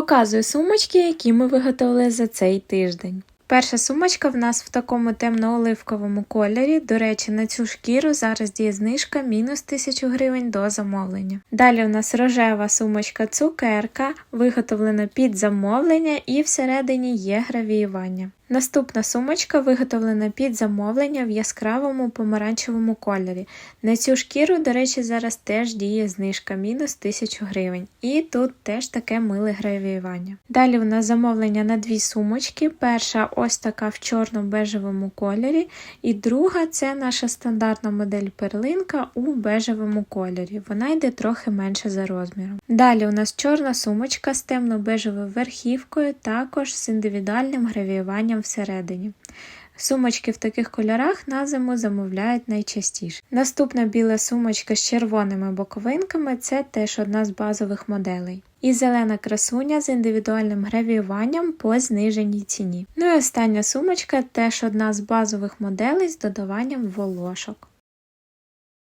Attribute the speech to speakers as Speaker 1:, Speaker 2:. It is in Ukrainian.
Speaker 1: Показую сумочки, які ми виготовили за цей тиждень. Перша сумочка в нас в такому темно-оливковому кольорі. До речі, на цю шкіру зараз діє знижка мінус 1000 гривень до замовлення. Далі у нас рожева сумочка цукерка, виготовлена під замовлення і всередині є гравіювання. Наступна сумочка виготовлена під замовлення в яскравому помаранчевому кольорі. На цю шкіру, до речі, зараз теж діє знижка мінус 1000 гривень. І тут теж таке миле гравіювання. Далі у нас замовлення на дві сумочки. Перша ось така в чорно-бежевому кольорі, і друга це наша стандартна модель перлинка у бежевому кольорі. Вона йде трохи менше за розміром. Далі у нас чорна сумочка з темно-бежевою верхівкою, також з індивідуальним гравіюванням всередині. Сумочки в таких кольорах на зиму замовляють найчастіше. Наступна біла сумочка з червоними боковинками це теж одна з базових моделей. І зелена красуня з індивідуальним гравіюванням по зниженій ціні. Ну і остання сумочка теж одна з базових моделей з додаванням волошок.